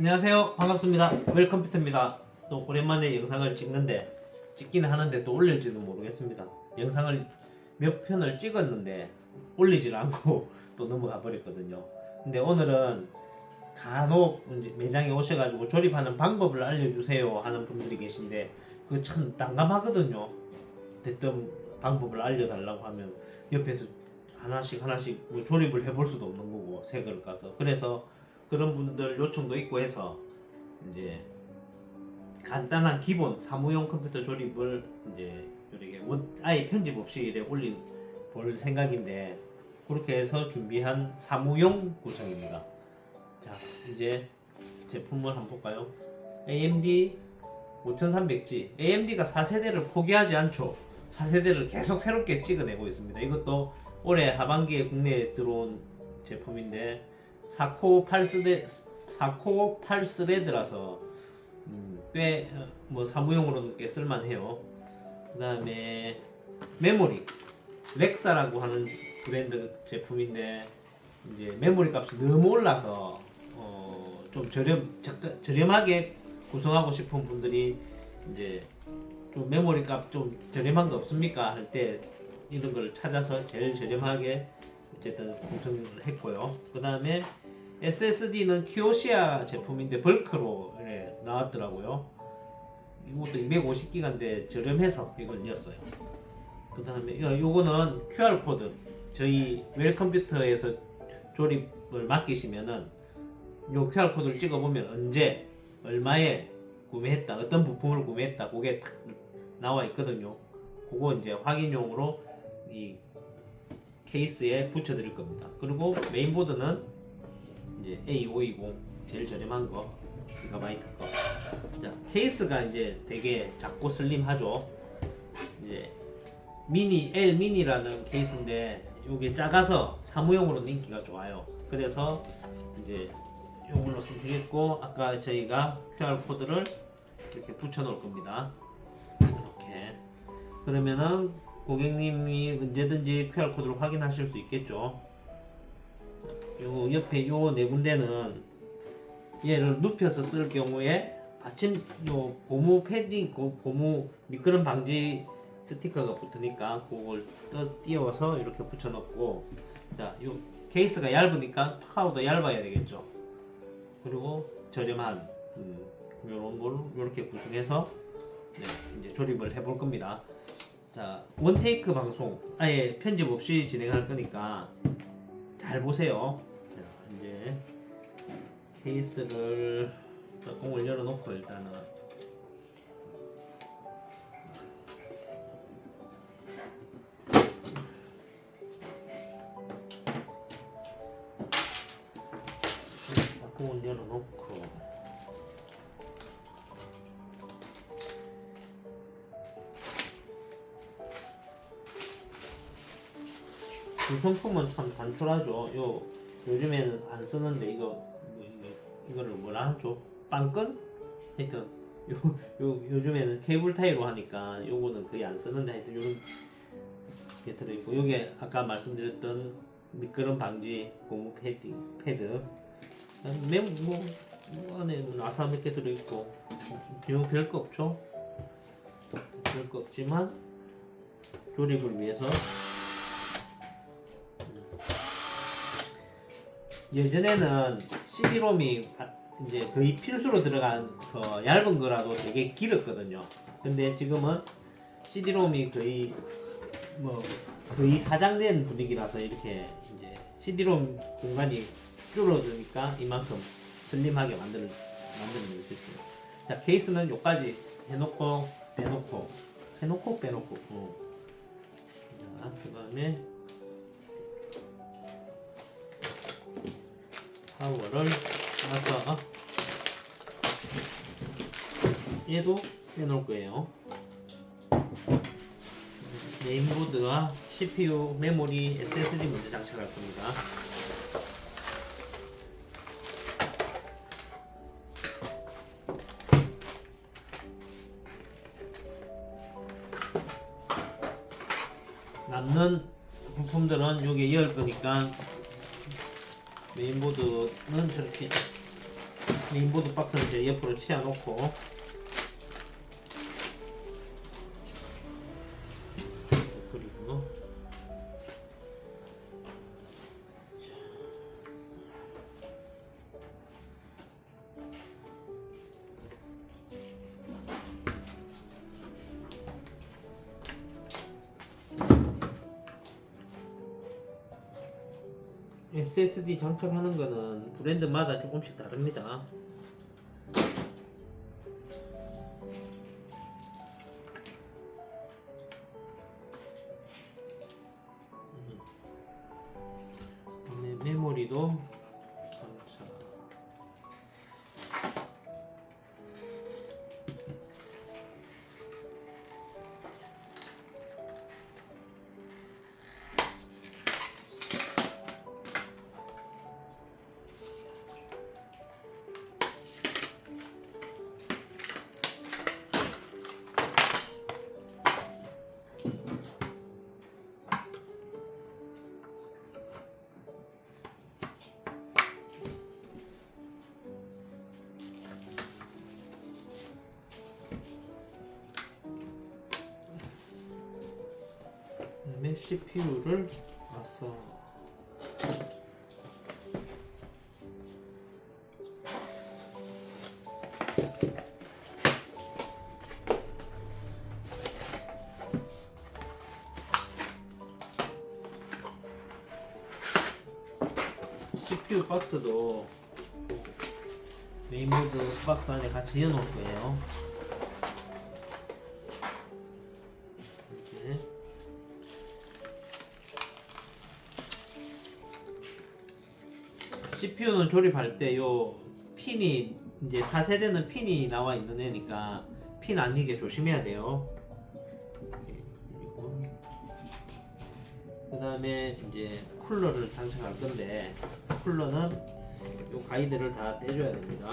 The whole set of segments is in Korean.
안녕하세요. 반갑습니다. 웰컴퓨터입니다. 또 오랜만에 영상을 찍는데 찍기는 하는데 또 올릴지도 모르겠습니다. 영상을 몇 편을 찍었는데 올리질 않고 또 넘어가 버렸거든요. 근데 오늘은 간혹 이제 매장에 오셔가지고 조립하는 방법을 알려주세요 하는 분들이 계신데 그거 참 난감하거든요. 대뜸 방법을 알려달라고 하면 옆에서 하나씩 하나씩 뭐 조립을 해볼 수도 없는 거고 색을 가서 그래서 그런 분들 요청도 있고 해서 이제 간단한 기본 사무용 컴퓨터 조립을 이제 이렇게 원- 아예 편집 없이 이렇게 올린 볼 생각인데 그렇게 해서 준비한 사무용 구성입니다. 자 이제 제품을 한번 볼까요? AMD 5300G AMD가 4세대를 포기하지 않죠. 4세대를 계속 새롭게 찍어내고 있습니다. 이것도 올해 하반기에 국내에 들어온 제품인데 4코어 8스레 4코어 8스레드라서 음, 꽤뭐 사무용으로는 꽤 쓸만해요. 그다음에 메모리 렉사라고 하는 브랜드 제품인데 이제 메모리 값이 너무 올라서 어, 좀 저렴 적- 저렴하게 구성하고 싶은 분들이 이제 좀 메모리 값 좀 저렴한 거 없습니까 할 때 이런 걸 찾아서 제일 저렴하게 어쨌든 구성을 했고요. 그 다음에 SSD는 키오시아 제품인데 벌크로 이렇게 나왔더라고요. 이것도 250기가인데 저렴해서 이걸 넣었어요. 그 다음에 요거는 QR 코드 저희 웰 컴퓨터에서 조립을 맡기시면은 요 QR 코드를 찍어보면 언제 얼마에 구매했다 어떤 부품을 구매했다 그게 탁 나와 있거든요. 그거 이제 확인용으로 이 케이스에 붙여 드릴 겁니다. 그리고 메인보드는 이제 A520 제일 저렴한 거 기가바이트 거. 자 케이스가 이제 되게 작고 슬림하죠. 이제 미니 L 미니라는 케이스인데 이게 작아서 사무용으로는 인기가 좋아요. 그래서 이제 이걸로 되겠고 아까 저희가 QR 코드를 이렇게 붙여 놓을 겁니다. 이렇게 그러면은 고객님이 언제든지 QR 코드를 확인하실 수 있겠죠. 요 옆에 요 네 군데는 얘를 눕혀서 쓸 경우에 받침 요 고무 패딩 고, 고무 미끄럼 방지 스티커가 붙으니까 그걸 떠 띄워서 이렇게 붙여 넣고 자, 요 케이스가 얇으니까 파우더 얇아야 되겠죠. 그리고 저렴한 음, 요런 걸 이렇게 구성해서 네, 이제 조립을 해볼 겁니다. 자, 원테이크 방송. 아예 편집 없이 진행할 거니까 잘 보세요. 자, 이제 케이스를 뚜껑을 열어놓고 일단은. 뚜껑을 열어놓고 구성품은 참 단촐하죠. 요 요즘에는 안 쓰는데 이거 뭐 이거 이거를 뭐라 하죠? 빵끈? 하여튼 요, 요 요즘에는 케이블 타이로 하니까 요거는 거의 안 쓰는데 하여튼 요런 게 들어 있고 요게 아까 말씀드렸던 미끄럼 방지 고무 패딩 패드 맨뭐 뭐 안에 나사 몇 개 들어 있고 별 별거 없죠? 별거 없지만 조립을 위해서 예전에는 CD롬이 이제 거의 필수로 들어가서 얇은 거라도 되게 길었거든요. 근데 지금은 CD롬이 거의 뭐 거의 사장된 분위기라서 이렇게 이제 CD롬 공간이 줄어드니까 이만큼 슬림하게 만들 만들어낼 수 있어요. 자 케이스는 요까지 해놓고 빼놓고 해놓고 빼놓고. 어. 자 그다음에 파워를 놔서 얘도 빼놓을 거예요. 메인보드와 CPU, 메모리, SSD 먼저 장착할 겁니다. 그리고 SSD 장착하는 거는 브랜드마다 조금씩 다릅니다. 다음에 CPU를 놨어. CPU 박스도 메인보드 박스 안에 같이 넣어놓을 거예요. CPU는 조립할 때 요 핀이 이제 4세대는 핀이 나와 있는 애니까 핀 아니게 조심해야 돼요. 그 다음에 이제 쿨러를 장착할 건데 쿨러는 요 가이드를 다 떼줘야 됩니다.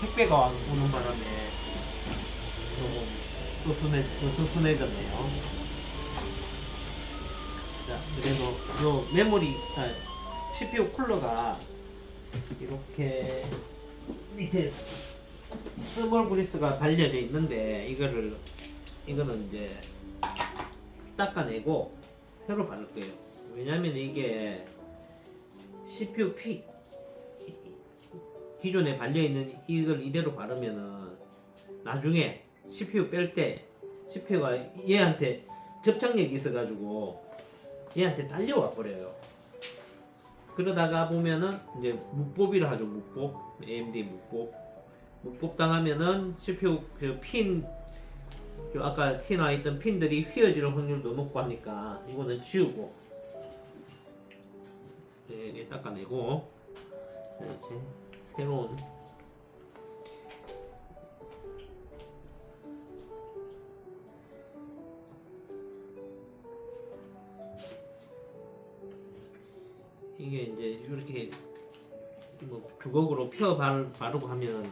택배가 오는 바람에 조금 수순해, 수순해졌네요. 자, 그래도 요 메모리, 아, CPU 쿨러가 이렇게 밑에 스몰 그리스가 달려져 있는데 이거를 이거는 이제 닦아내고 새로 바를 거예요. 왜냐면 이게 CPU P 기존에 발려 있는 이걸 이대로 바르면은 나중에 CPU 뺄 때 CPU가 얘한테 접착력이 있어가지고 얘한테 딸려와 버려요. 그러다가 보면은 이제 묵법이라 하죠 묵법. AMD 묵법. 묵법 당하면은 CPU 그핀 그 아까 티나 있던 핀들이 휘어질 확률도 높고 하니까 이거는 지우고. 네, 이렇게 닦아내고. 자 이제 새로운 이게 이제 이렇게 뭐 주걱으로 펴 바르, 바르고 하면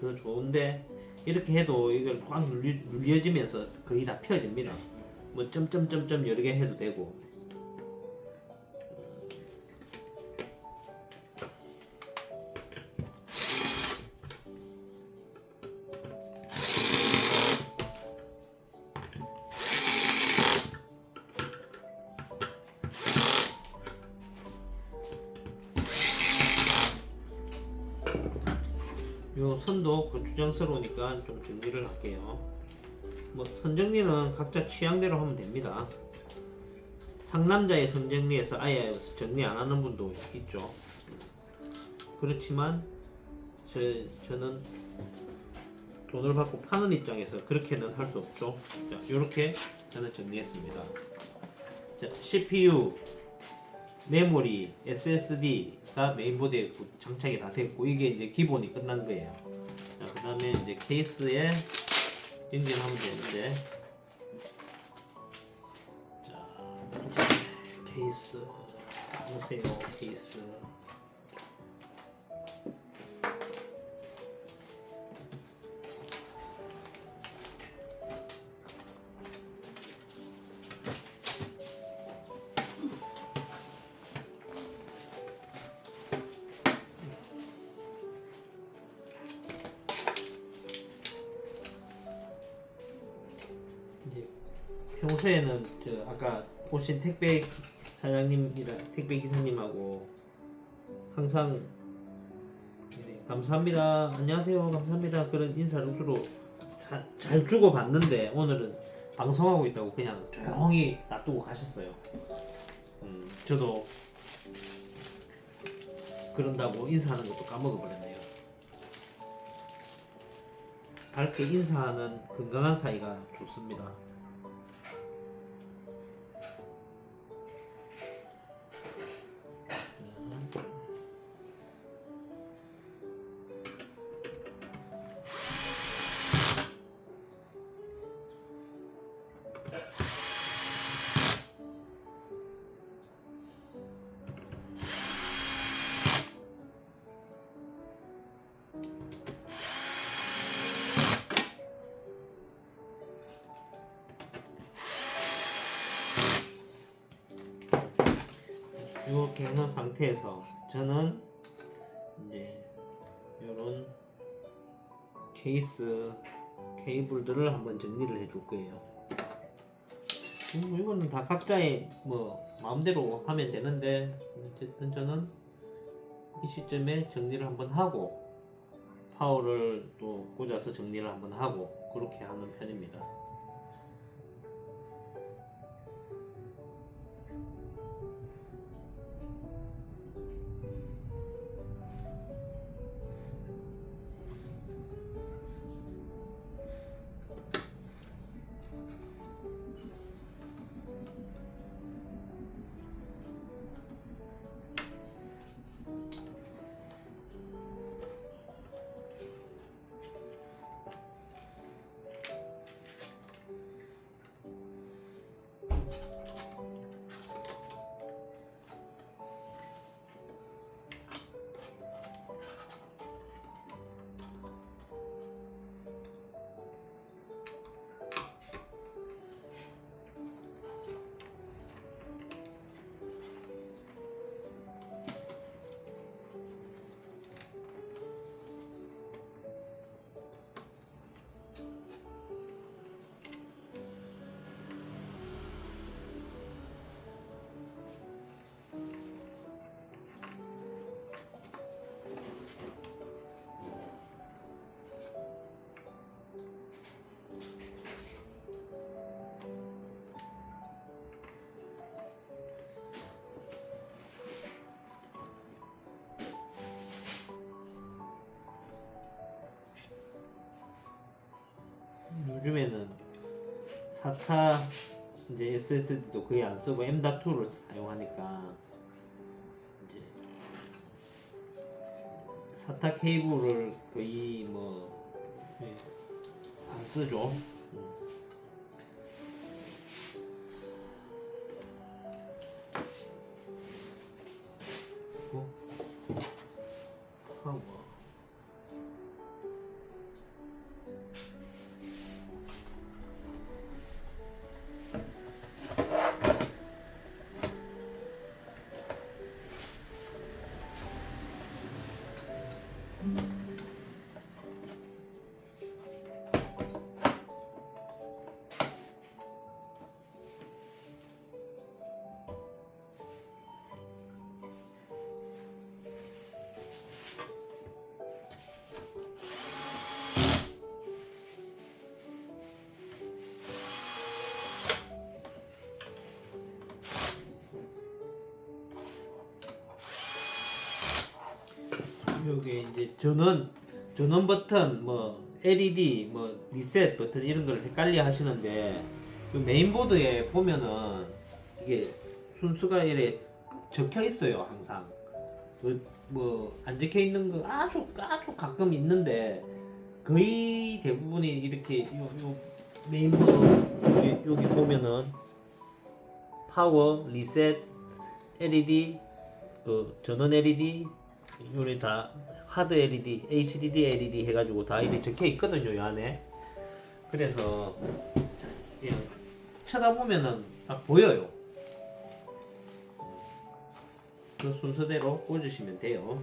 더 좋은데 이렇게 해도 이걸 확 눌려지면서 거의 다 펴집니다. 뭐 점점점점 여러 개 해도 되고 선도 거추장스러우니까 좀 정리를 할게요. 뭐 선정리는 각자 취향대로 하면 됩니다. 상남자의 선정리에서 아예 정리 안 하는 분도 있죠. 그렇지만 저 저는 돈을 받고 파는 입장에서 그렇게는 할 수 없죠. 자, 이렇게 저는 정리했습니다. 자, CPU, 메모리, SSD가 메인보드에 장착이 다 됐고 이게 이제 기본이 끝난 거예요. 자, 그다음에 이제 케이스에 연결하면 되는데 자, 케이스 보세요, 케이스. 평소에는 저 아까 오신 택배 사장님이랑 택배 기사님하고 항상 네, 감사합니다. 안녕하세요. 감사합니다. 그런 인사를 주로 잘, 잘 주고 받는데 오늘은 방송하고 있다고 그냥 조용히 놔두고 가셨어요. 음, 저도 그런다고 인사하는 것도 까먹어 버렸네요. 밝게 인사하는 건강한 사이가 좋습니다. 이렇게 해놓은 상태에서 저는 이제 이런 케이스 케이블들을 한번 정리를 해 줄 거예요. 음, 이거는 다 각자의 뭐 마음대로 하면 되는데 어쨌든 저는 이 시점에 정리를 한번 하고 파워를 또 꽂아서 정리를 한번 하고 그렇게 하는 편입니다. 요즘에는 사타 이제 SSD도 거의 안 쓰고 M.2를 사용하니까 이제 사타 케이블을 거의 뭐 안 쓰죠. 여기 이제 전원 전원 버튼 뭐 LED 뭐 리셋 버튼 이런 걸 헷갈려 하시는데 그 메인보드에 보면은 이게 순수가 이래 적혀 있어요 항상. 뭐안 적혀 있는 거 아주 아주 가끔 있는데 거의 대부분이 이렇게 요, 요 메인보드 여기, 여기 보면은 파워 리셋 LED 그 전원 LED 요리 다 하드 LED, HDD LED 해가지고 다 이렇게 적혀 있거든요 이 안에. 그래서 자, 그냥 쳐다보면은 딱 보여요. 그 순서대로 꽂으시면 돼요.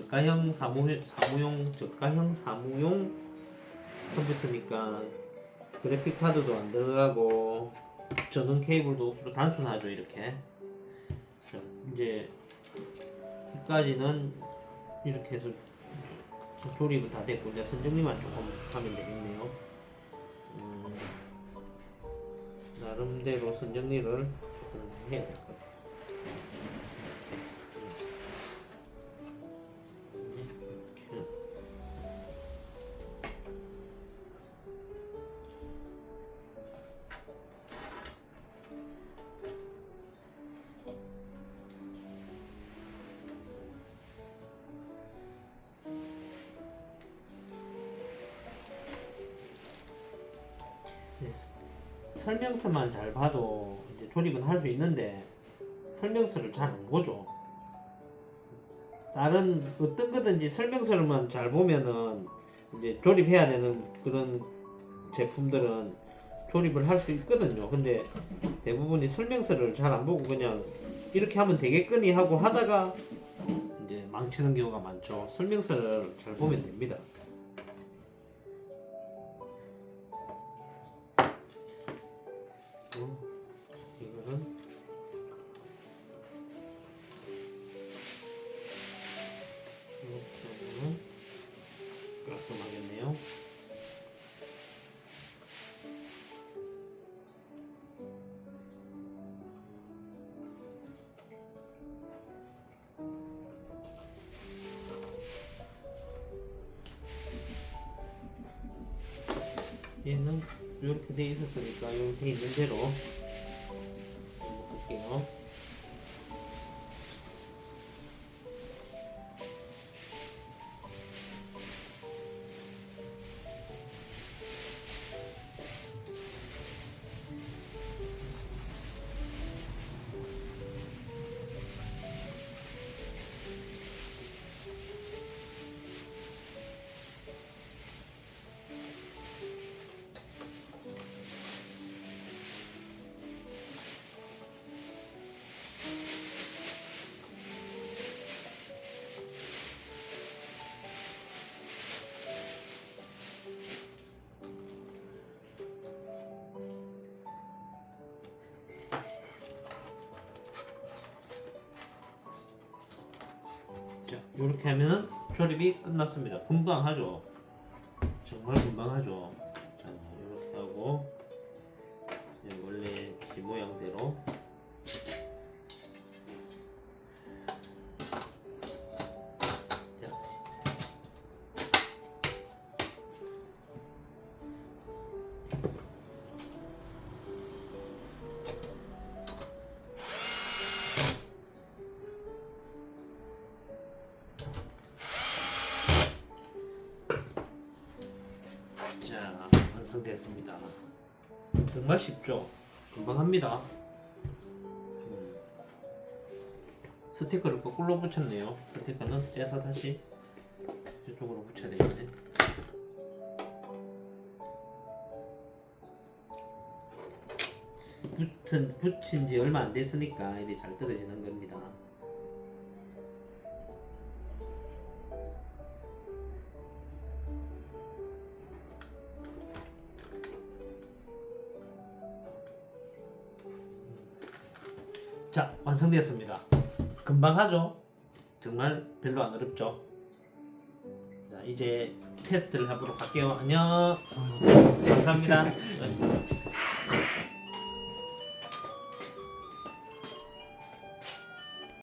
저가형 사무용, 사무용 저가형 사무용 컴퓨터니까 그래픽 카드도 안 들어가고 전원 케이블도 주로 단순하죠 이렇게. 자, 이제 여기까지는 이렇게 해서 조립은 다 됐고 이제 선정리만 조금 하면 되겠네요. 음, 나름대로 선정리를 해야 될 것 같아요 설명서를 잘 안 보죠. 다른 어떤 거든지 설명서를만 잘 보면은 이제 조립해야 되는 그런 제품들은 조립을 할 수 있거든요. 근데 대부분이 설명서를 잘 안 보고 그냥 이렇게 하면 되겠거니 하고 하다가 이제 망치는 경우가 많죠. 설명서를 잘 보면 됩니다. 얘는 이렇게 돼 있었으니까 이렇게 있는 대로 할게요. 이렇게 하면 조립이 끝났습니다. 금방 하죠. 정말 금방 하죠. 완성됐습니다. 정말 쉽죠? 금방 합니다. 음. 스티커를 거꾸로 붙였네요. 스티커는 떼서 다시 이쪽으로 붙여야 되겠네. 붙은, 붙인 지 얼마 안 됐으니까 이게 잘 떨어지는 겁니다. 완성되었습니다. 금방 하죠? 정말 별로 안 어렵죠. 자 이제 테스트를 해보도록 할게요. 안녕. 감사합니다.